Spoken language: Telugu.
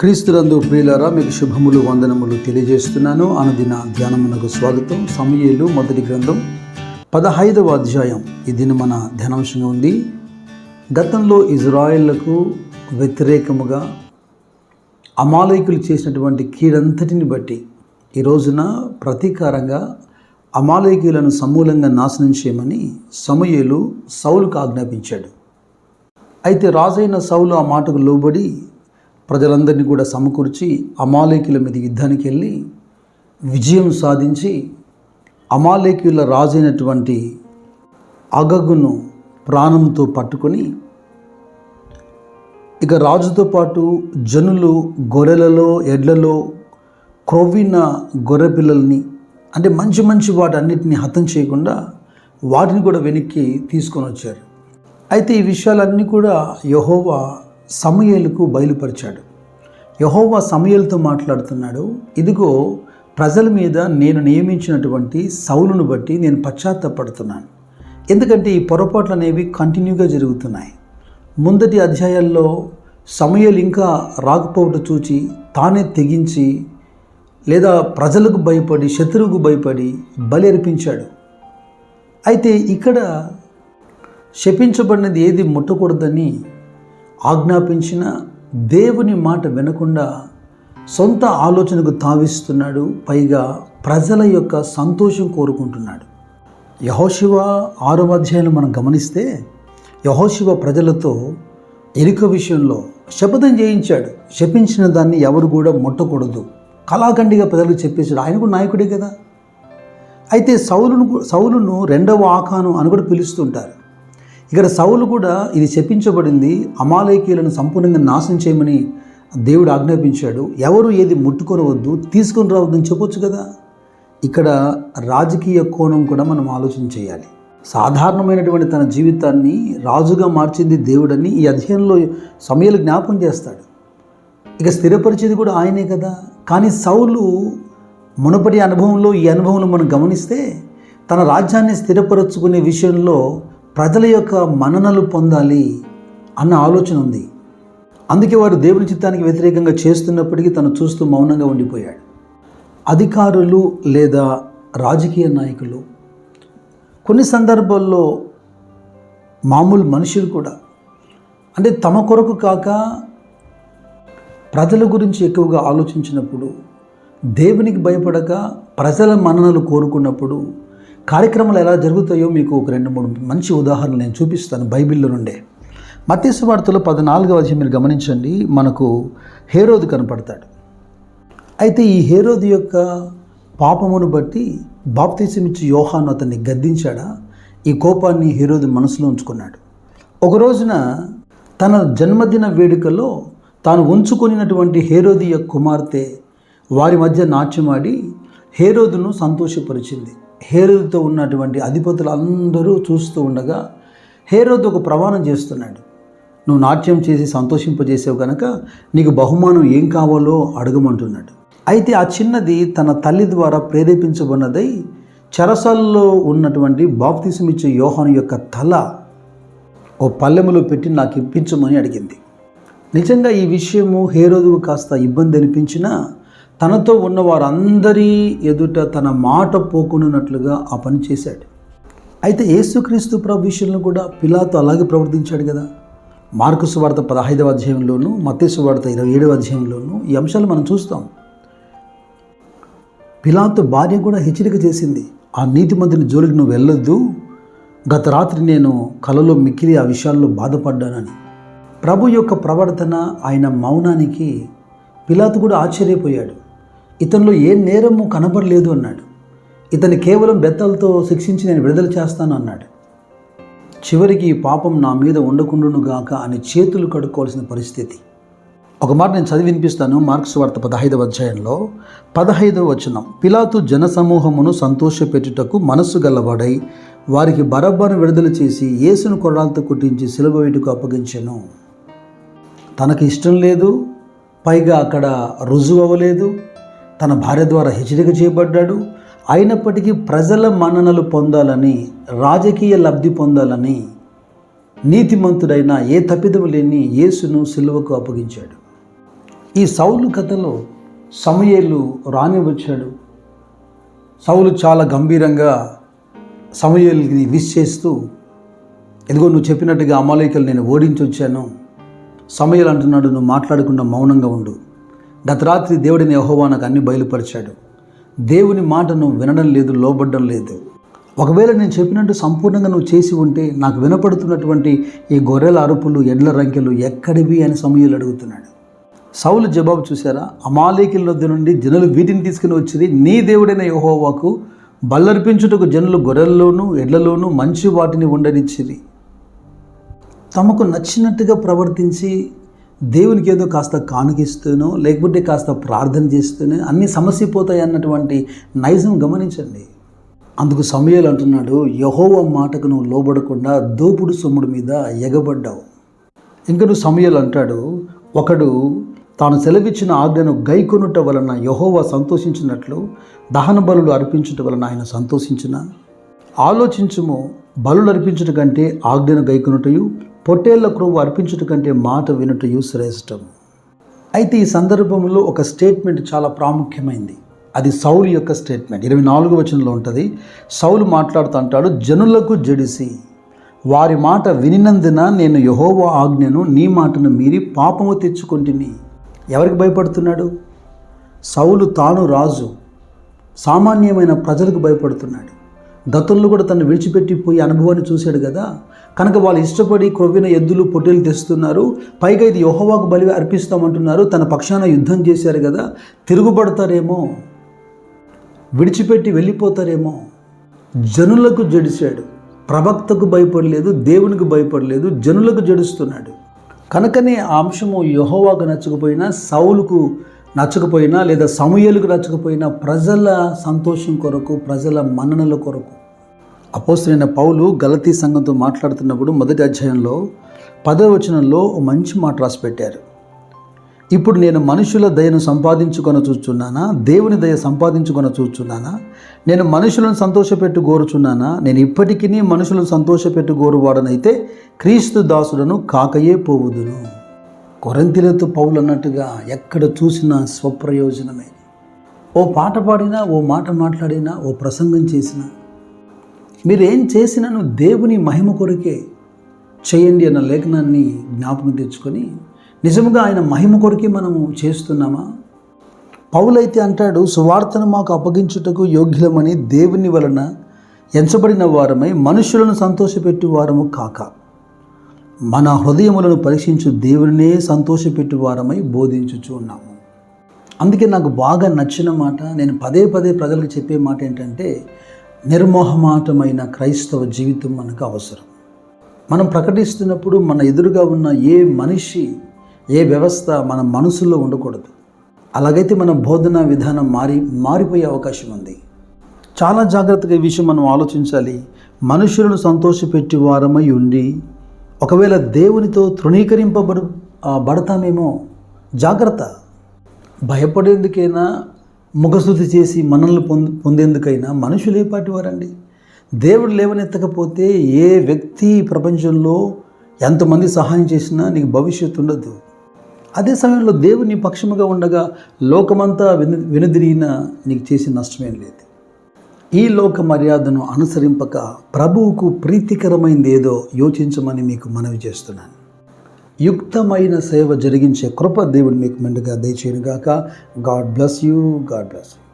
క్రీస్తులందు ప్రియులారా మీకు శుభములు వందనములు తెలియజేస్తున్నాను. అనుదిన ధ్యానమునకు స్వాగతం. సమయలు మొదటి గ్రంథం పదహైదవ అధ్యాయం. ఇది మన ధ్యానాంశంగా ఉంది. గతంలో ఇజ్రాయిళ్ళకు వ్యతిరేకముగా అమాలయకులు చేసినటువంటి కీడంతటిని బట్టి ఈ రోజున ప్రతీకారంగా అమాలయకులను సమూలంగా నాశనం చేయమని సమయలు సౌలుకు ఆజ్ఞాపించాడు. అయితే రాజైన సౌలు ఆ మాటకు లోబడి ప్రజలందరినీ కూడా సమకూర్చి అమాలేకుల మీద యుద్ధానికి వెళ్ళి విజయం సాధించి అమాలేకుల రాజైనటువంటి అగగును ప్రాణంతో పట్టుకొని ఇక రాజుతో పాటు జనులు గొర్రెలలో ఎడ్లలో క్రొవ్విన గొర్రె పిల్లల్ని అంటే మంచి మంచి వాటన్నిటిని హతం చేయకుండా వాటిని కూడా వెనక్కి తీసుకొని వచ్చారు. అయితే ఈ విషయాలన్నీ కూడా యహోవా సమయలకు బయలుపరిచాడు. యహోవా సమయలతో మాట్లాడుతున్నాడు ఇదిగో ప్రజల మీద నేను నియమించినటువంటి సౌలును బట్టి నేను పశ్చాత్తపడుతున్నాను. ఎందుకంటే ఈ పొరపాట్లు అనేవి కంటిన్యూగా జరుగుతున్నాయి. ముందటి అధ్యాయాల్లో సమయలు ఇంకా రాకపోవటం చూచి తానే తెగించి లేదా ప్రజలకు భయపడి శత్రువుకు భయపడి బలి అర్పించాడు. అయితే ఇక్కడ శపించబడినది ఏది ముట్టకూడదని ఆజ్ఞాపించిన దేవుని మాట వినకుండా సొంత ఆలోచనకు తావిస్తున్నాడు పైగా ప్రజల యొక్క సంతోషం కోరుకుంటున్నాడు. యహోశివ ఆరో అధ్యాయంలో మనం గమనిస్తే యహోశివ ప్రజలతో ఎలుక విషయంలో శపథం చేయించాడు. శపించిన దాన్ని ఎవరు కూడా ముట్టకూడదు. కళాఖండిగా ప్రజలకు చెప్పేశాడు ఆయన కూడా నాయకుడే కదా. అయితే సౌలును సౌలును రెండవ ఆఖాను అని కూడా పిలుస్తుంటారు. ఇక్కడ సౌలు కూడా ఇది చెప్పించబడింది అమాలయకీయులను సంపూర్ణంగా నాశనం చేయమని దేవుడు ఆజ్ఞాపించాడు. ఎవరు ఏది ముట్టుకొనవద్దు తీసుకొని రావద్దని చెప్పొచ్చు కదా? ఇక్కడ రాజకీయ కోణం కూడా మనం ఆలోచన చేయాలి. సాధారణమైనటువంటి తన జీవితాన్ని రాజుగా మార్చింది దేవుడని ఈ అధ్యయనంలో సమయాలు జ్ఞాపం చేస్తాడు. ఇక స్థిరపరిచేది కూడా ఆయనే కదా. కానీ సౌలు మునుపటి అనుభవంలో ఈ అనుభవంలో మనం గమనిస్తే తన రాజ్యాన్ని స్థిరపరచుకునే విషయంలో ప్రజల యొక్క మన్ననలు పొందాలి అన్న ఆలోచన ఉంది. అందుకే వారు దేవుని చిత్తానికి వ్యతిరేకంగా చేస్తున్నప్పటికీ తను చూస్తూ మౌనంగా ఉండిపోయాడు. అధికారులు లేదా రాజకీయ నాయకులు కొన్ని సందర్భాల్లో మామూలు మనుషులు కూడా అంటే తమ కొరకు కాక ప్రజల గురించి ఎక్కువగా ఆలోచించినప్పుడు దేవునికి భయపడక ప్రజల మన్ననలు కోరుకున్నప్పుడు కార్యక్రమాలు ఎలా జరుగుతాయో మీకు ఒక రెండు మూడు మంచి ఉదాహరణలు నేను చూపిస్తాను బైబిల్లో నుండే. మత్స్సు వార్తలో పద్నాలుగవ అధ్యాయం మీరు గమనించండి. మనకు హేరోదు కనపడతాడు. అయితే ఈ హేరోదు యొక్క పాపమును బట్టి బాప్తీసమిచ్చి యోహాను అతన్ని గద్దించాడా? ఈ కోపాన్ని హేరోదు మనసులో ఉంచుకున్నాడు. ఒక రోజున తన జన్మదిన వేడుకలో తాను ఉంచుకొనినటువంటి యొక్క కుమార్తె వారి మధ్య నాట్యమాడి హేరోదును సంతోషపరిచింది. హేరోదుతో ఉన్నటువంటి అధిపతులు అందరూ చూస్తూ ఉండగా హేరోదు ఒక ప్రమాణం చేస్తున్నాడు. నువ్వు నాట్యం చేసి సంతోషింపజేసావు కనుక నీకు బహుమానం ఏం కావాలో అడగమంటున్నాడు. అయితే ఆ చిన్నది తన తల్లి ద్వారా ప్రేరేపించబడినదై చెరసల్లో ఉన్నటువంటి బాప్తీసం ఇచ్చే యోహాను యొక్క తల ఓ పల్లెములో పెట్టి నాకు ఇప్పించమని అడిగింది. నిజంగా ఈ విషయము హేరోదుకు కాస్త ఇబ్బంది అనిపించినా తనతో ఉన్న వారందరి ఎదుట తన మాట పోకునున్నట్లుగా ఆ పని చేశాడు. అయితే యేసుక్రీస్తు ప్రభు విషయంలో కూడా పిలాతో అలాగే ప్రవర్తించాడు కదా. మార్కుసు వార్త పదహైదవ అధ్యాయంలోను మత్తేసు వార్త ఇరవై ఏడవ అధ్యాయంలోను ఈ అంశాలు మనం చూస్తాం. పిలాతో భార్య కూడా హెచ్చరిక చేసింది ఆ నీతిమంతుని జోలికి నువ్వు వెళ్ళొద్దు. గత రాత్రి నేను కలలో మిక్కిలి ఆ విషయాల్లో బాధపడ్డానని. ప్రభు యొక్క ప్రవర్తన ఆయన మౌనానికి పిలాతు కూడా ఆశ్చర్యపోయాడు. ఇతనిలో ఏ నేరము కనబడలేదు అన్నాడు. ఇతని కేవలం బెత్తలతో శిక్షించి నేను విడుదల చేస్తాను అన్నాడు. చివరికి ఈ పాపం నా మీద ఉండకుండును గాక అని చేతులు కడుక్కోవాల్సిన పరిస్థితి. ఒక మాట నేను చదివి వినిపిస్తాను మార్క్స్ వార్త పదహైదవ అధ్యాయంలో. పదహైదవ వచనం. పిలాతు జనసమూహమును సంతోషపెట్టుటకు మనస్సు గల్లబడై వారికి బరబ్బను విడుదల చేసి యేసును కొడాలతో కుట్టించి సిలువ వేటుకు అప్పగించాను. తనకు ఇష్టం లేదు పైగా అక్కడ రుజువు అవ్వలేదు తన భార్య ద్వారా హెచ్చరిక చేయబడ్డాడు. అయినప్పటికీ ప్రజల మన్ననలు పొందాలని రాజకీయ లబ్ధి పొందాలని నీతిమంతుడైన ఏ తప్పిదం లేని యేసును సిలువకు అప్పగించాడు. ఈ సౌలు కథలో సమయేలు రాని వచ్చాడు సౌలు చాలా గంభీరంగా సమయల్ని విష్ చేస్తూ ఎదిగో నువ్వు చెప్పినట్టుగా అమలేకలు నేను ఓడించి వచ్చాను సమయలు అంటున్నాడు నువ్వు మాట్లాడకుండా మౌనంగా ఉండు. గత రాత్రి దేవుడిని యెహోవా నాకు అన్ని బయలుపరిచాడు. దేవుని మాటను వినడం లేదు లోబడ్డం లేదు. ఒకవేళ నేను చెప్పినట్టు సంపూర్ణంగా నువ్వు చేసి ఉంటే నాకు వినపడుతున్నటువంటి ఈ గొర్రెల అరుపులు ఎడ్ల రంకెలు ఎక్కడివి అని సమయంలో అడుగుతున్నాడు. సౌలు జవాబు చూసారా అమాలేకిల వద్ద నుండి జనులు వీటిని తీసుకుని వచ్చింది నీ దేవుడైన యహోవాకు బల్లర్పించుటకు జనులు గొర్రెల్లోనూ ఎడ్లలోనూ మంచి వాటిని ఉండనిచ్చిరి. తమకు నచ్చినట్టుగా ప్రవర్తించి దేవునికి ఏదో కాస్త కానుకిస్తూనో లేకపోతే కాస్త ప్రార్థన చేస్తూనే అన్ని సమస్య పోతాయి అన్నటువంటి నైజం గమనించండి. అందుకు సమయాలు అంటున్నాడు యహోవ మాటకు నువ్వు లోబడకుండా దోపుడు సొమ్ముడు మీద ఎగబడ్డావు. ఇంకా నువ్వు సమయాలు అంటాడు ఒకడు తాను సెలవిచ్చిన ఆజ్ఞను గైకొనుట వలన యహోవ సంతోషించినట్లు దహన బలులు అర్పించుట వలన ఆయన సంతోషించిన? ఆలోచించుము బలు అర్పించుట కంటే ఆజ్ఞను గైకొనుటయు పొట్టేళ్ళ క్రొవ్వు అర్పించుట కంటే మాట వినుటయు శ్రేష్టం. అయితే ఈ సందర్భంలో ఒక స్టేట్మెంట్ చాలా ప్రాముఖ్యమైంది. అది సౌలు యొక్క స్టేట్మెంట్. ఇరవై నాలుగు వచనంలో ఉంటుంది సౌలు మాట్లాడుతూ అంటాడు జనులకు జడిసి వారి మాట వినినందున నేను యహోవా ఆజ్ఞను నీ మాటను మీరి పాపము తెచ్చుకుంటుని. ఎవరికి భయపడుతున్నాడు? సౌలు తాను రాజు సామాన్యమైన ప్రజలకు భయపడుతున్నాడు. గతంలో కూడా తను విడిచిపెట్టిపోయి అనుభవాన్ని చూశాడు కదా. కనుక వాళ్ళు ఇష్టపడి క్రొవ్విన ఎద్దులు పొట్టేలు తెస్తున్నారు. పైగా ఇది యహోవాకు బలి అర్పిస్తామంటున్నారు. తన పక్షాన యుద్ధం చేశారు కదా. తిరుగుబడతారేమో? విడిచిపెట్టి వెళ్ళిపోతారేమో? జనులకు జడిశాడు. ప్రవక్తకు భయపడలేదు దేవునికి భయపడలేదు జనులకు జడుస్తున్నాడు. కనుకనే ఆ అంశము యహోవాకు నచ్చకపోయినా సౌలుకు నచ్చకపోయినా లేదా సమూహలకు నచ్చకపోయినా ప్రజల సంతోషం కొరకు ప్రజల మన్ననల కొరకు. అపోసరైన పౌలు గలతీ సంఘంతో మాట్లాడుతున్నప్పుడు మొదటి అధ్యాయంలో పదవచనంలో ఓ మంచి మాట రాసి పెట్టారు ఇప్పుడు నేను మనుషుల దయను సంపాదించుకొని చూచున్నానా? దేవుని దయ సంపాదించుకొని చూస్తున్నానా నేను మనుషులను సంతోషపెట్టు గోరుచున్నానా? నేను ఇప్పటికీ మనుషులను సంతోషపెట్టు గోరువాడనైతే క్రీస్తు దాసులను కాకయే పోవుదును. కొరంతిలతో పౌలు అన్నట్టుగా ఎక్కడ చూసినా స్వప్రయోజనమే. ఓ పాట పాడినా ఓ మాట మాట్లాడినా ఓ ప్రసంగం చేసినా మీరేం చేసినాను దేవుని మహిమ కొరకే చేయండి అన్న లేఖనాన్ని జ్ఞాపకం తెచ్చుకొని నిజముగా ఆయన మహిమ కొరకే మనము చేస్తున్నామా? పౌలైతే అంటాడు సువార్తను మాకు అప్పగించుటకు యోగ్యులమని దేవుని వలన ఎంచబడిన వారమై మనుషులను సంతోషపెట్టు వారము కాక. మన హృదయములను పరీక్షించు దేవుడినే సంతోషపెట్టు వారమై బోధించుచు ఉన్నాము. అందుకే నాకు బాగా నచ్చిన మాట నేను పదే పదే ప్రజలకు చెప్పే మాట ఏంటంటే నిర్మోహమాటమైన క్రైస్తవ జీవితం మనకు అవసరం. మనం ప్రకటిస్తున్నప్పుడు మన ఎదురుగా ఉన్న ఏ మనిషి ఏ వ్యవస్థ మన మనసులో ఉండకూడదు. అలాగైతే మన బోధన విధానం మారి మారిపోయే అవకాశం ఉంది. చాలా జాగ్రత్తగా ఈ విషయం మనం ఆలోచించాలి. మనుషులను సంతోషపెట్టి వారమై ఉండి ఒకవేళ దేవునితో తృణీకరింపబడు బడతామేమో జాగ్రత్త. భయపడేందుకైనా ముఖశుద్ధి చేసి మనల్ని పొందు పొందేందుకైనా మనుషులు ఏపాటి వారండి? దేవుడు లేవనెత్తకపోతే ఏ వ్యక్తి ప్రపంచంలో ఎంతమంది సహాయం చేసినా నీకు భవిష్యత్తు ఉండదు. అదే సమయంలో దేవుని పక్షముగా ఉండగా లోకమంతా విను వెనుదిరిగినా నీకు చేసిన నష్టమేం లేదు. ఈ లోక మర్యాదను అనుసరింపక ప్రభువుకు ప్రీతికరమైంది ఏదో యోచించమని మీకు మనవి చేస్తున్నాను. యుక్తమైన సేవ జరిగించే కృప దేవుడు మీకు మెండుగా దయచేయనుగాక. God bless you. God bless you.